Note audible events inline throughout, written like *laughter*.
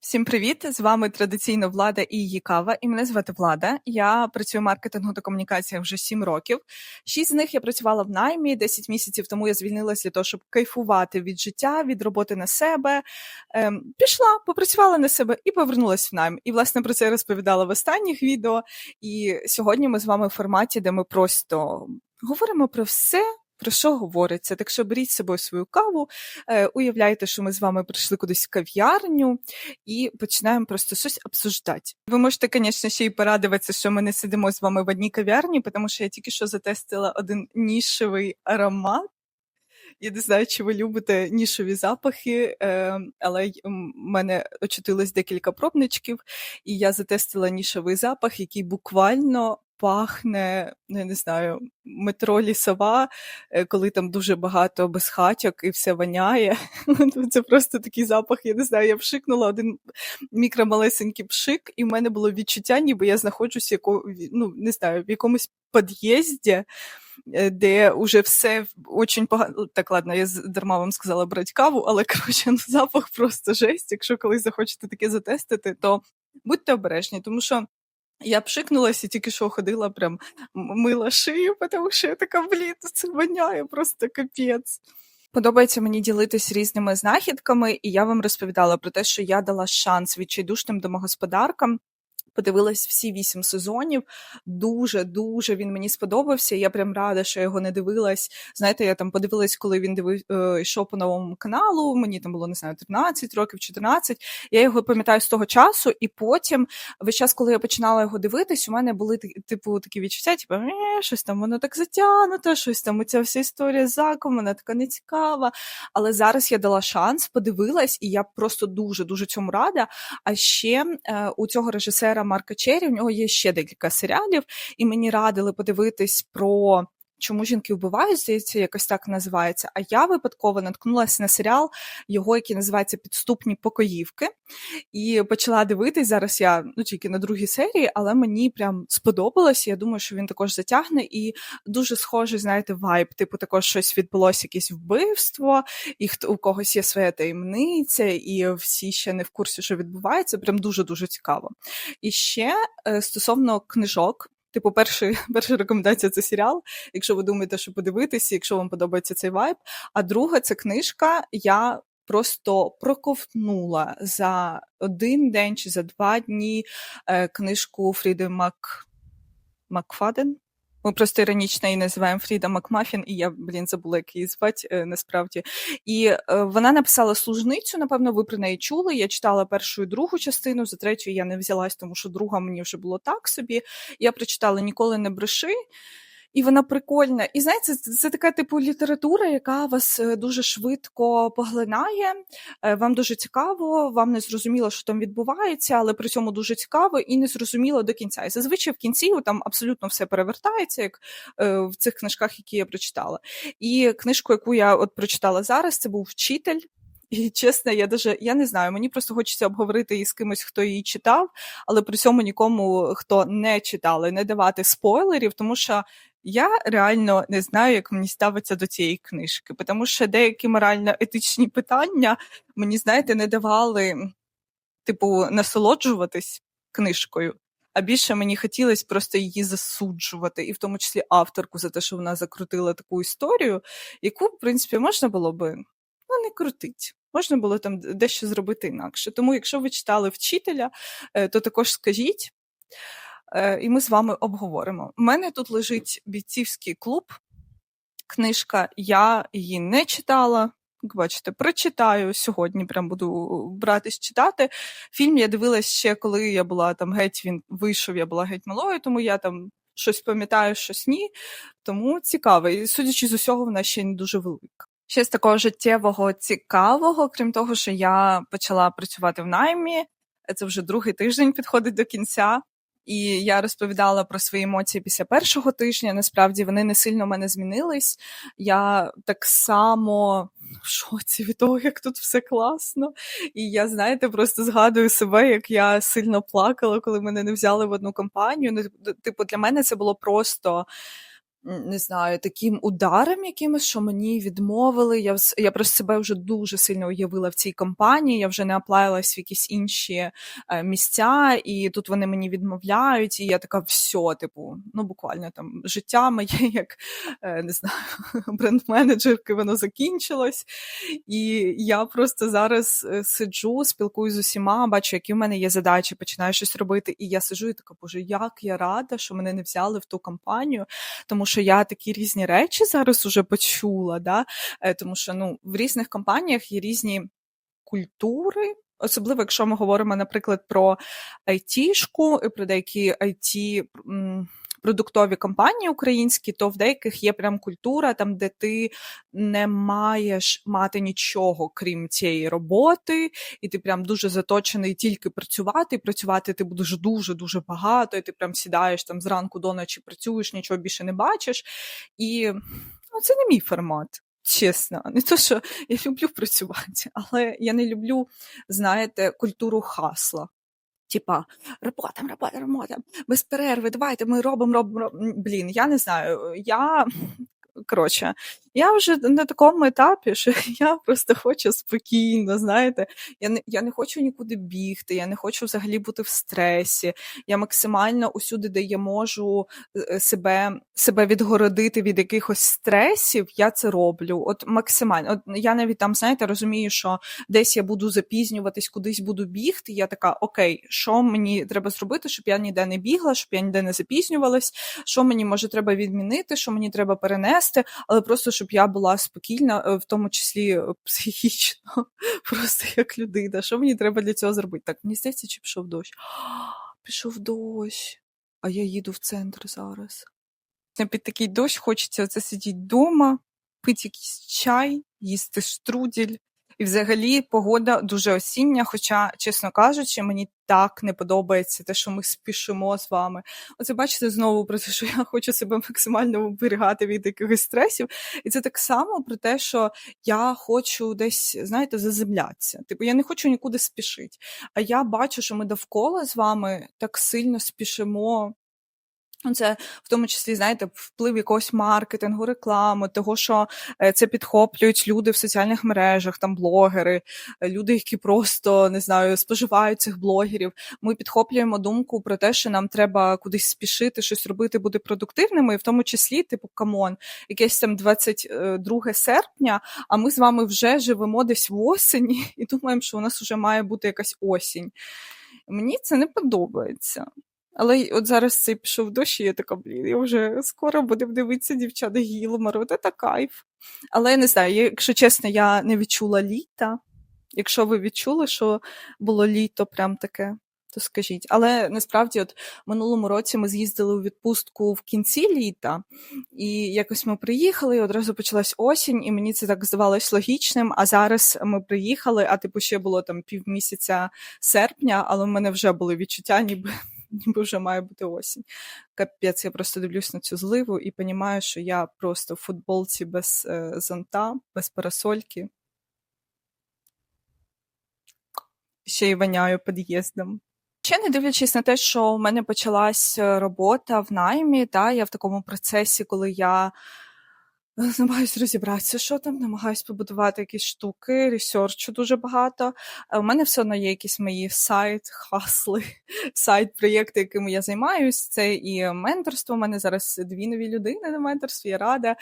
Всім привіт! З вами традиційно Влада і її кава. І мене звати Влада. Я працюю в маркетингу та комунікаціях вже 7 років. Шість з них я працювала в наймі. 10 місяців тому я звільнилася для того, щоб кайфувати від життя, від роботи на себе. Ем, пішла, попрацювала на себе і повернулася в найм. І власне про це я розповідала в останніх відео. І сьогодні ми з вами в форматі, де ми просто говоримо про все. Про що говориться? Так що беріть з собою свою каву, е, уявляйте, що ми з вами прийшли кудись в кав'ярню і починаємо просто щось обсуждати. Ви можете, звісно, ще й порадуватися, що ми не сидимо з вами в одній кав'ярні, тому що я тільки що затестила один нішевий аромат. Я не знаю, чи ви любите нішові запахи, е, але в мене очутилось декілька пробничків, і я затестила нішовий запах, який буквально пахне, ну, я не знаю, метро лісова, е, коли там дуже багато безхатьок і все воняє. *laughs* Це просто такий запах, я не знаю, я пшикнула один мікромалесенький пшик, і в мене було відчуття, ніби я знаходжусь яко, ну, не знаю, в якомусь під'їзді, е, де вже все очень погано. Так, ладно, я дарма вам сказала брати каву, але *laughs* коротше, ну, запах просто жесть. Якщо колись захочете таке затестити, то будьте обережні, тому що. Я пшикнулася і тільки що ходила, прям мила шию, тому що я така, блін, це воняє, просто капець. Подобається мені ділитись різними знахідками, і я вам розповідала про те, що я дала шанс відчайдушним домогосподаркам подивилась всі вісім сезонів. Дуже дуже він мені сподобався. Я прям рада, що його не дивилась. Знаєте, я там подивилась, коли він дивив е, йшов по новому каналу. Мені там було не знаю, 13 років, 14. Я його пам'ятаю з того часу, і потім весь час, коли я починала його дивитись, у мене були типу такі відчуття, типу, е, щось там воно так затягнуто, щось там ця вся історія з заком, вона така нецікава. Але зараз я дала шанс, подивилась, і я просто дуже дуже цьому рада. А ще е, у цього режисера Марка Чері, у нього є ще декілька серіалів, і мені радили подивитись про. Чому жінки вбивають, здається, якось так називається. А я випадково наткнулася на серіал, його, який називається Підступні покоївки, і почала дивитись. Зараз я ну тільки на другій серії, але мені прям сподобалось. Я думаю, що він також затягне і дуже схожий, знаєте, вайб. Типу, також щось відбулося, якесь вбивство, і хто у когось є своя таємниця, і всі ще не в курсі, що відбувається. Прям дуже дуже цікаво. І ще е, стосовно книжок. Типу, перший, *laughs* перша рекомендація це серіал, якщо ви думаєте, що подивитися, якщо вам подобається цей вайб. А друга це книжка. Я просто проковтнула за один день чи за два дні е, книжку Фріди Мак... Макфаден. Ми просто іронічно її називаємо Фріда Макмафін, і я, блін, забула, як її звати е, насправді. І вона написала служницю, напевно, ви про неї чули. Я читала першу і другу частину, за третю я не взялась, тому що друга мені вже було так собі. Я прочитала Ніколи не бреши і вона прикольна. І знаєте, це, це така типу література, яка вас е, дуже швидко поглинає. Е, вам дуже цікаво, вам не зрозуміло, що там відбувається, але при цьому дуже цікаво і не зрозуміло до кінця. І зазвичай в кінці там абсолютно все перевертається, як е, в цих книжках, які я прочитала. І книжку, яку я от прочитала зараз, це був вчитель. І чесно, я даже я не знаю, мені просто хочеться обговорити її з кимось, хто її читав, але при цьому нікому, хто не читав, не давати спойлерів, тому що я реально не знаю, як мені ставиться до цієї книжки, тому що деякі морально-етичні питання мені, знаєте, не давали, типу, насолоджуватись книжкою. А більше мені хотілося просто її засуджувати, і в тому числі авторку за те, що вона закрутила таку історію, яку, в принципі, можна було би ну, не крутити. Можна було там дещо зробити інакше. Тому, якщо ви читали вчителя, е, то також скажіть. Е, і ми з вами обговоримо. У мене тут лежить бійцівський клуб, книжка, я її не читала. Як бачите, прочитаю сьогодні, прям буду братись читати. Фільм я дивилась ще, коли я була там геть, він вийшов, я була геть малою, тому я там щось пам'ятаю, щось ні. Тому цікаво. І судячи з усього, вона ще не дуже велика. Ще з такого життєвого цікавого, крім того, що я почала працювати в наймі, це вже другий тиждень підходить до кінця. І я розповідала про свої емоції після першого тижня. Насправді вони не сильно в мене змінились. Я так само в шоці від того, як тут все класно. І я, знаєте, просто згадую себе, як я сильно плакала, коли мене не взяли в одну компанію. Ну, типу, для мене це було просто не знаю, таким ударом якимось, що мені відмовили. Я я просто себе вже дуже сильно уявила в цій компанії, я вже не аплаїлась в якісь інші, е, місця, і тут вони мені відмовляють, і я така: "Всьо", типу, ну, буквально там життя моє *laughs* як, е, не знаю, бренд-менеджерки, воно закінчилось. І я просто зараз, е, сиджу, спілкуюсь з усіма, бачу, які в мене є задачі, починаю щось робити, і я сиджу і така: "Боже, як я рада, що мене не взяли в ту компанію", тому що я такі різні речі зараз уже почула, да, е, тому що, ну, в різних компаніях є різні культури, особливо якщо ми говоримо, наприклад, про айтішку і про деякі IT, продуктові компанії українські, то в деяких є прям культура, там, де ти не маєш мати нічого, крім цієї роботи, і ти прям дуже заточений тільки працювати, і працювати ти будеш дуже-дуже багато, і ти прям сідаєш там зранку до ночі, працюєш, нічого більше не бачиш. І, ну, це не мій формат. Чесно, не то, що я люблю працювати, але я не люблю, знаєте, культуру хасла. Типа робота, робота, робота, без перерви, давайте ми робимо, робимо, робимо. Блін, я не знаю. Я коротше, я вже на такому етапі, що *laughs* я просто хочу спокійно, знаєте, я не я не хочу нікуди бігти, я не хочу взагалі бути в стресі. Я максимально усюди, де я можу е, себе себе відгородити від якихось стресів, я це роблю. От максимально. От я навіть там, знаєте, розумію, що десь я буду запізнюватись, кудись буду бігти. Я така, окей, що мені треба зробити, щоб я ніде не бігла, щоб я ніде не запізнювалась, що мені може треба відмінити, що мені треба перенести, але просто щоб я була спокійна, е, в тому числі е, психічно, *laughs* просто як людина. Що мені треба для цього зробити? Так, мені здається, чи пішов дощ? *gasps* Пішов дощ, а я їду в центр зараз. Під такий дощ хочеться оце сидіти вдома, пити якийсь чай, їсти штрудель. І взагалі погода дуже осіння, хоча, чесно кажучи, мені так не подобається те, що ми спішимо з вами. Оце бачите знову про те, що я хочу себе максимально оберігати від якихось стресів. І це так само про те, що я хочу десь, знаєте, заземлятися. Типу, я не хочу нікуди спішити. А я бачу, що ми довкола з вами так сильно спішимо. Ну, це в тому числі, знаєте, вплив якогось маркетингу, реклами, того, що е, це підхоплюють люди в соціальних мережах, там блогери, е, люди, які просто не знаю, споживають цих блогерів. Ми підхоплюємо думку про те, що нам треба кудись спішити, щось робити, бути продуктивними, і в тому числі, типу, камон, якесь там 22 серпня, а ми з вами вже живемо десь в осені *laughs* і думаємо, що у нас вже має бути якась осінь. Мені це не подобається. Але от зараз цей пішов дощ, і я така, блін, я вже скоро будемо дивитися дівчата Гілмару, це та кайф. Але я не знаю, якщо чесно, я не відчула літа. Якщо ви відчули, що було літо прям таке, то скажіть. Але насправді, от минулому році ми з'їздили у відпустку в кінці літа, і якось ми приїхали, і одразу почалась осінь, і мені це так здавалось логічним. А зараз ми приїхали, а типу ще було там півмісяця серпня, але в мене вже були відчуття, ніби *laughs* ніби вже має бути осінь. Капець, я просто дивлюсь на цю зливу і розумію, що я просто в футболці без е, зонта, без парасольки. Ще й воняю під'їздом. Ще не дивлячись на те, що в мене почалась е, робота в наймі, та я в такому процесі, коли я намагаюсь розібратися, що там, намагаюсь побудувати якісь штуки, ресерчу дуже багато. У мене все одно є якісь мої сайт-хасли, *laughs* сайт-проєкти, якими я займаюсь. Це і менторство. У мене зараз дві нові людини на менторстві, я рада.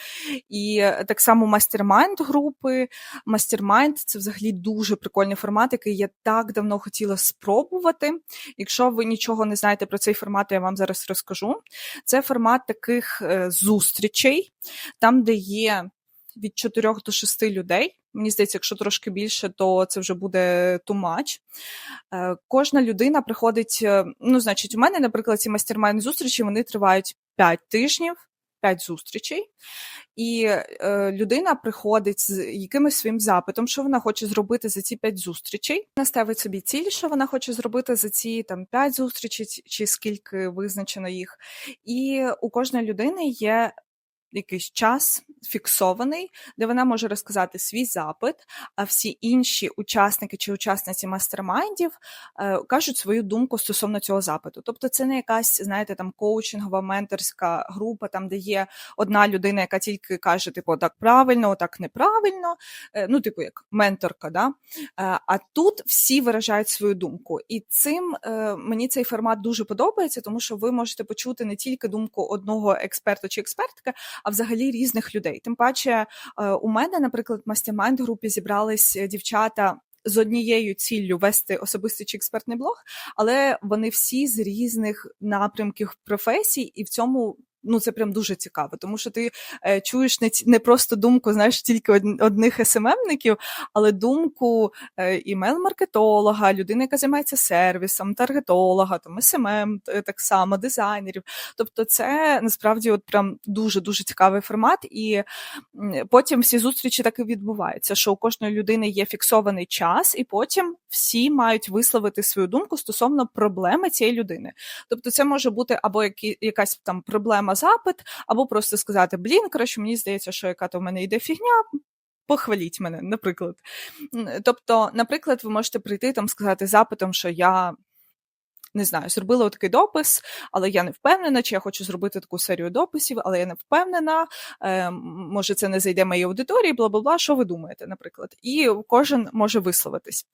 І так само мастермайнд групи. Мастермайнд це взагалі дуже прикольний формат, який я так давно хотіла спробувати. Якщо ви нічого не знаєте про цей формат, я вам зараз розкажу. Це формат таких е, зустрічей, там, де є від 4 до 6 людей. Мені здається, якщо трошки більше, то це вже буде much. Е, Кожна людина приходить. е, Ну, значить, у мене, наприклад, ці мастермайн зустрічі вони тривають 5 тижнів, 5 зустрічей. І е, людина приходить з якимось своїм запитом, що вона хоче зробити за ці 5 зустрічей. Вона ставить собі ціль, що вона хоче зробити за ці там 5 зустрічей, чи скільки визначено їх. І у кожної людини є якийсь час фіксований, де вона може розказати свій запит, а всі інші учасники чи учасниці мастермайндів е, кажуть свою думку стосовно цього запиту. Тобто, це не якась, знаєте, там коучингова менторська група, там де є одна людина, яка тільки каже, типу, так правильно, так неправильно, е, ну, типу, як менторка. Да? Е, а тут всі виражають свою думку. І цим е, мені цей формат дуже подобається, тому що ви можете почути не тільки думку одного експерта чи експертки, а взагалі різних людей. Тим паче, е, у мене, наприклад, в мастер-майнд групі зібрались дівчата. З однією ціллю вести особистий чи експертний блог, але вони всі з різних напрямків професій, і в цьому ну це прям дуже цікаво, тому що ти е, чуєш не не просто думку, знаєш, тільки од, одних СММників, але думку е, імейл-маркетолога, людини, яка займається сервісом, таргетолога, там СММ, так само дизайнерів. Тобто, це насправді от прям дуже дуже цікавий формат, і потім всі зустрічі так і відбуваються, що у кожної людини є фіксований час, і потім всі мають висловити свою думку стосовно проблеми цієї людини. Тобто, це може бути або які, якась там проблема запит, або просто сказати: Блін, коротше, мені здається, що яка то в мене йде фігня. Похваліть мене, наприклад. Тобто, наприклад, ви можете прийти там сказати запитом, що я не знаю, зробила такий допис, але я не впевнена, чи я хочу зробити таку серію дописів, але я не впевнена. Е, Може, це не зайде моїй аудиторії, бла бла бла. Що ви думаєте, наприклад? І кожен може висловитись.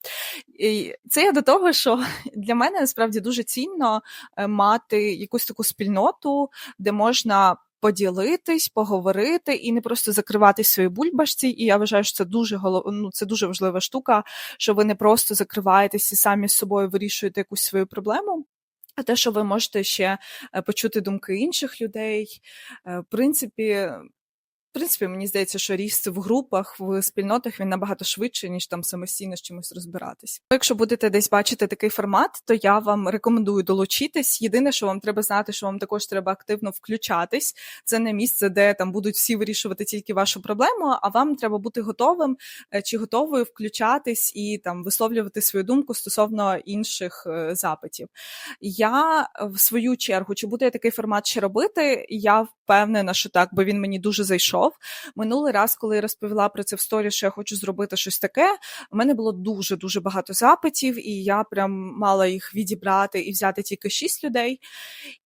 І Це я до того, що для мене насправді дуже цінно е, мати якусь таку спільноту, де можна поділитись, поговорити і не просто закриватись свої бульбашці. І я вважаю, що це дуже голов... ну, це дуже важлива штука, що ви не просто закриваєтесь і самі з собою вирішуєте якусь свою проблему. А те, що ви можете ще е, почути думки інших людей, е, в принципі, принципі, мені здається, що ріст в групах, в спільнотах він набагато швидше, ніж там самостійно з чимось розбиратись. Якщо будете десь бачити такий формат, то я вам рекомендую долучитись. Єдине, що вам треба знати, що вам також треба активно включатись. Це не місце, де там будуть всі вирішувати тільки вашу проблему, а вам треба бути готовим е, чи готовою включатись і там висловлювати свою думку стосовно інших е, запитів. Я в свою чергу, чи буде такий формат ще робити, я впевнена, що так, бо він мені дуже зайшов. Минулий раз, коли я розповіла про це в сторі, що я хочу зробити щось таке, у мене було дуже дуже багато запитів, і я прям мала їх відібрати і взяти тільки шість людей.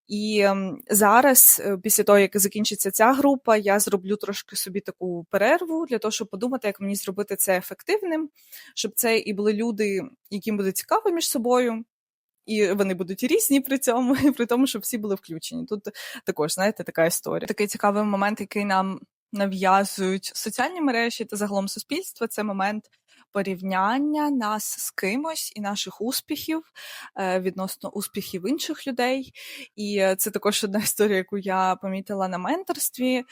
І ем, зараз, е, після того, як закінчиться ця група, я зроблю трошки собі таку перерву для того, щоб подумати, як мені зробити це ефективним, щоб це і були люди, яким буде цікаво між собою і вони будуть різні при цьому, *laughs* і при тому, щоб всі були включені. Тут також, знаєте, така історія. Такий цікавий момент, який нам нав'язують соціальні мережі та загалом суспільство, це момент. Порівняння нас з кимось і наших успіхів е, відносно успіхів інших людей. І це також одна історія, яку я помітила на менторстві.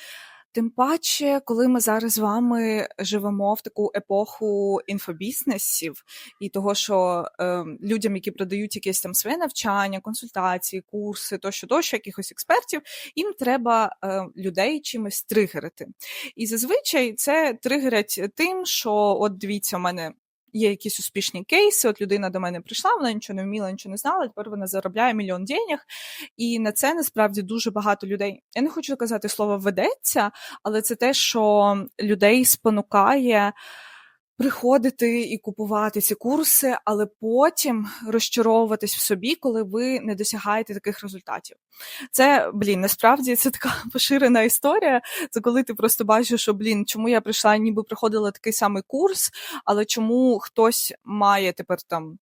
Тим паче, коли ми зараз з вами живемо в таку епоху інфобізнесів і того, що е, людям, які продають якесь там своє навчання, консультації, курси, тощо, тощо, якихось експертів, їм треба е, людей чимось тригерити. І зазвичай це тригерять тим, що от дивіться, у мене є якісь успішні кейси. От людина до мене прийшла, вона нічого не вміла, нічого не знала. Тепер вона заробляє мільйон денег. І на це насправді дуже багато людей. Я не хочу казати слово ведеться, але це те, що людей спонукає приходити і купувати ці курси, але потім розчаровуватись в собі, коли ви не досягаєте таких результатів. Це, блін, насправді це така *laughs* поширена історія. Це коли ти просто бачиш, що блін, чому я прийшла, ніби приходила такий самий курс, але чому хтось має тепер там.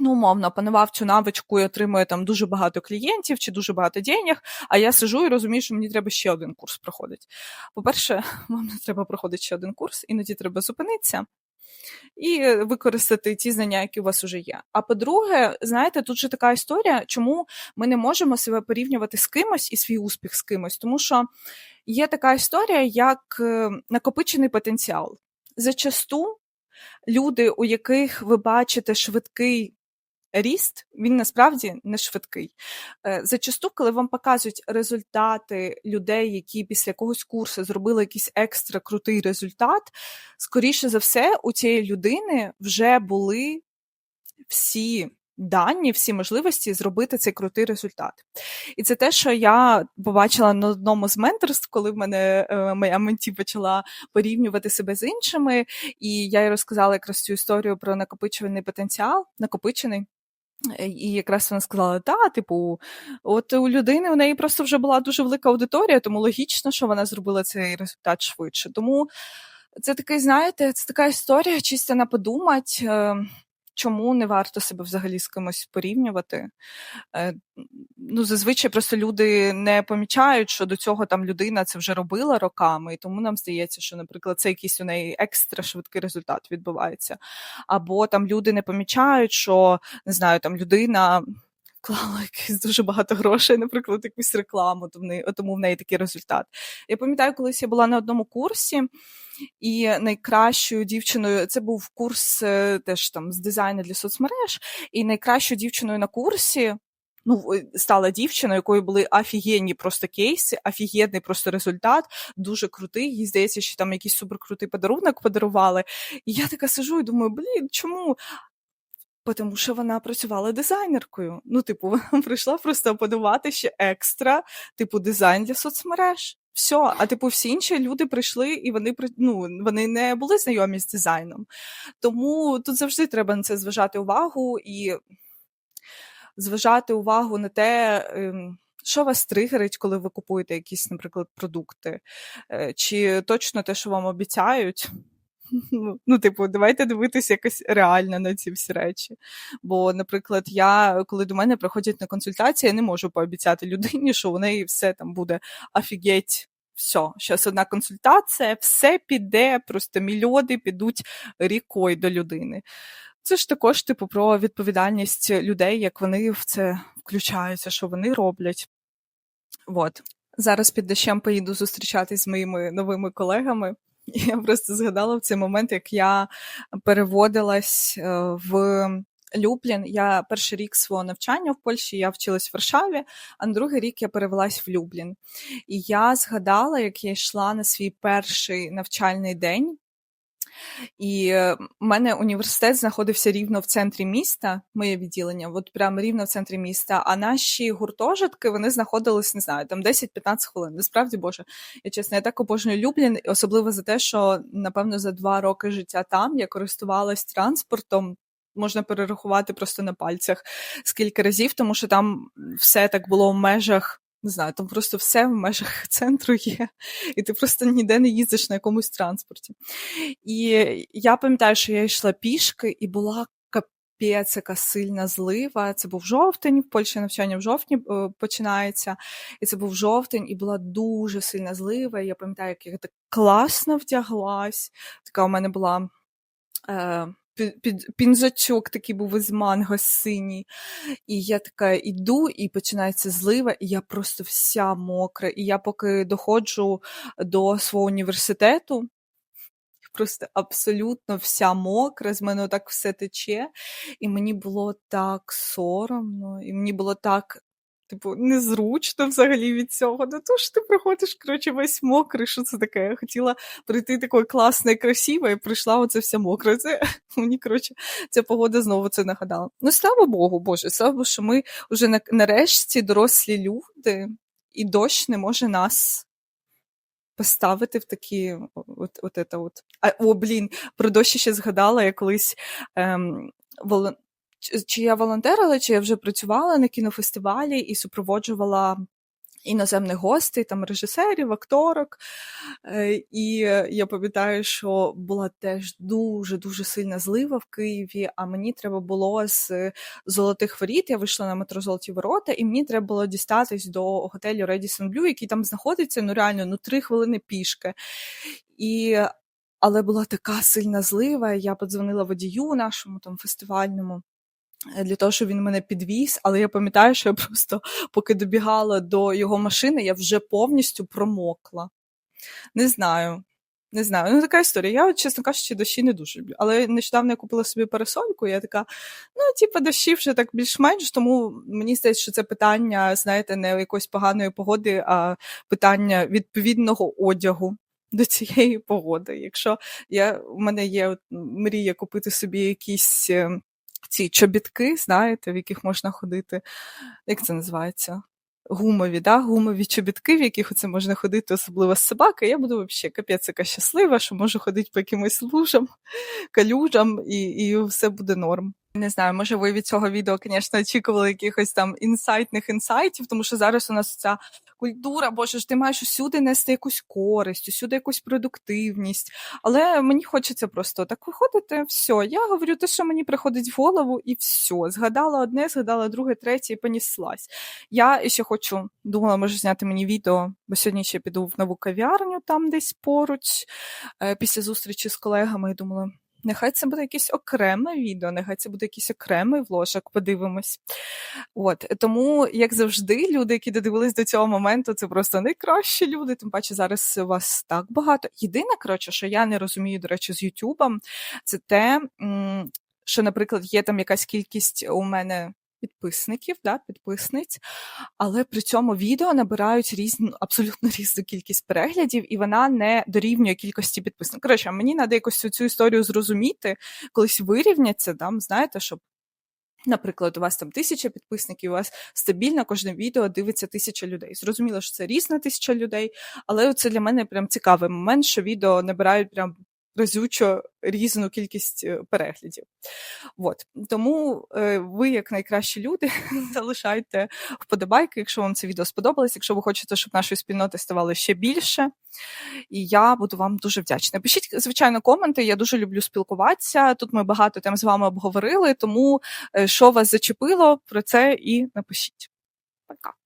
Ну, умовно, опанував цю навичку і отримує там дуже багато клієнтів чи дуже багато денег, а я сижу і розумію, що мені треба ще один курс проходити. По-перше, *laughs* вам не треба проходити ще один курс, іноді треба зупинитися, і використати ті знання, які у вас вже є. А по-друге, знаєте, тут же така історія, чому ми не можемо себе порівнювати з кимось і свій успіх з кимось, тому що є така історія, як е, накопичений потенціал. Зачасту люди, у яких ви бачите швидкий ріст він насправді не швидкий. Е, зачасту, коли вам показують результати людей, які після якогось курсу зробили якийсь екстра крутий результат, скоріше за все, у цієї людини вже були всі дані, всі можливості зробити цей крутий результат. І це те, що я побачила на одному з менторств, коли в мене е, моя менті почала порівнювати себе з іншими, і я їй розказала якраз цю історію про накопичувальний потенціал, накопичений. Е, І якраз вона сказала: та, типу, от у людини в неї просто вже була дуже велика аудиторія, тому логічно, що вона зробила цей результат швидше. Тому це такий, знаєте, це така історія, чисто на подумать, е, чому не варто себе взагалі з кимось порівнювати. Е, Ну, зазвичай просто люди не помічають, що до цього там людина це вже робила роками, і тому нам здається, що, наприклад, це якийсь у неї екстра швидкий результат відбувається. Або там люди не помічають, що не знаю, там людина. Вклала *laughs* якесь дуже багато грошей, наприклад, якусь рекламу, тому в неї такий результат. Я пам'ятаю, колись я була на одному курсі, і найкращою дівчиною це був курс е, теж там з дизайну для соцмереж, і найкращою дівчиною на курсі. Ну, стала дівчина, якої були офігенні просто кейси, офігенний просто результат, дуже крутий. Їй здається, що там якийсь суперкрутий подарунок подарували. І я така сижу і думаю, блін, чому? Тому що вона працювала дизайнеркою. Ну, типу, *laughs* вона прийшла просто подавати ще екстра, типу, дизайн для соцмереж. Все, а типу, всі інші люди прийшли і вони ну, вони не були знайомі з дизайном. Тому тут завжди треба на це зважати увагу і зважати увагу на те, ем, що вас тригерить, коли ви купуєте якісь, наприклад, продукти, е, чи точно те, що вам обіцяють. *laughs* Ну, типу, давайте дивитися якось реально на ці всі речі. Бо, наприклад, я, коли до мене приходять на консультації, я не можу пообіцяти людині, що у неї все там буде офігеть. Все, зараз одна консультація, все піде, просто мільйони підуть рікою до людини. Це ж також, типу, про відповідальність людей, як вони в це включаються, що вони роблять. От. Зараз під дощем поїду зустрічатись з моїми новими колегами. *laughs* Я просто згадала в цей момент, як я переводилась е, в Люблін. Я перший рік свого навчання в Польщі я вчилась в Варшаві, а на другий рік я перевелась в Люблін. І я згадала, як я йшла на свій перший навчальний день. І в мене університет знаходився рівно в центрі міста, моє відділення, от прямо рівно в центрі міста. А наші гуртожитки вони знаходились, не знаю, там 10-15 хвилин. Насправді, Боже, я чесно, я так обожнюю Люблін, особливо за те, що напевно за два роки життя там я користувалась транспортом. Можна перерахувати просто на пальцях скільки разів, тому що там все так було в межах не знаю, там просто все в межах *laughs* центру є, і ти просто ніде не їздиш на якомусь транспорті. І я пам'ятаю, що я йшла пішки, і була капець сильна злива. Це був жовтень, в Польщі навчання в жовтні е, починається. І це був жовтень, і була дуже сильна злива. І я пам'ятаю, як я так класно вдяглась. Така у мене була. Е, під, пінжачок такий був із манго синій. І я така йду, і починається злива, і я просто вся мокра. І я поки доходжу до свого університету, просто абсолютно вся мокра, з мене так все тече, і мені було так соромно, і мені було так Типу, незручно взагалі від цього. Ну то ж ти приходиш, коротше, весь мокрий, що це таке? Я хотіла прийти такою класною, красивою, і прийшла оце вся мокра. Це *laughs* мені, коротше, ця погода знову це нагадала. Ну, слава Богу, Боже, слава Богу, що ми вже нарешті дорослі люди, і дощ не може нас. Поставити в такі от, от, от, от. А, О, блін, про дощ ще згадала, я колись ем, вол чи я волонтерила, чи я вже працювала на кінофестивалі і супроводжувала іноземних гостей, там режисерів, акторок. Е, і я пам'ятаю, що була теж дуже-дуже сильна злива в Києві, а мені треба було з золотих воріт. Я вийшла на метро Золоті Ворота, і мені треба було дістатись до готелю Redison Blue, який там знаходиться ну реально ну три хвилини пішки. І але була така сильна злива. Я подзвонила водію нашому там фестивальному. Е, для того, щоб він мене підвіз, але я пам'ятаю, що я просто, поки добігала до його машини, я вже повністю промокла. Не знаю. Не знаю, ну така історія. Я, чесно кажучи, дощі не дуже люблю. Але нещодавно я купила собі парасольку, і я така, ну, типу, дощі вже так більш-менш, тому мені здається, що це питання, знаєте, не якоїсь поганої погоди, а питання відповідного одягу до цієї погоди. Якщо я, у мене є от, мрія купити собі якісь ем, ці чобітки, знаєте, в яких можна ходити. Як це називається? Гумові, да? гумові чобітки, в яких оце можна ходити, особливо з собаки. Я буду взагалі капець щаслива, що можу ходити по якимось лужам, калюжам, і, і все буде норм. Не знаю, може ви від цього відео, звісно, очікували якихось там інсайтних інсайтів, тому що зараз у нас ця культура, боже ж, ти маєш усюди нести якусь користь, усюди якусь продуктивність. Але мені хочеться просто так виходити, все. Я говорю те, що мені приходить в голову, і все. Згадала одне, згадала друге, третє і поніслась. Я ще хочу, думала, може зняти мені відео, бо сьогодні ще піду в нову кав'ярню там десь поруч, е, після зустрічі з колегами, і думала. Нехай це буде якесь окреме відео, нехай це буде якийсь окремий вложок, подивимось. От тому, як завжди, люди, які додивились до цього моменту, це просто найкращі люди. Тим паче зараз вас так багато. Єдине, коротше, що я не розумію, до речі, з Ютубом, це те, що, наприклад, є там якась кількість у мене. Підписників, да, підписниць, але при цьому відео набирають різну, абсолютно різну кількість переглядів, і вона не дорівнює кількості підписників. Коротше, мені треба якось цю, історію зрозуміти, колись вирівняться, там, знаєте, щоб, наприклад, у вас там тисяча підписників, у вас стабільно кожне відео дивиться тисяча людей. Зрозуміло, що це різна тисяча людей, але це для мене прям цікавий момент, що відео набирають прям разючо різну кількість е, переглядів. От. Тому е, ви, як найкращі люди, *laughs* залишайте вподобайки, якщо вам це відео сподобалось, якщо ви хочете, щоб нашої спільноти ставало ще більше. І я буду вам дуже вдячна. Пишіть, звичайно, коменти. Я дуже люблю спілкуватися. Тут ми багато тем з вами обговорили, тому е, що вас зачепило, про це і напишіть. Пока.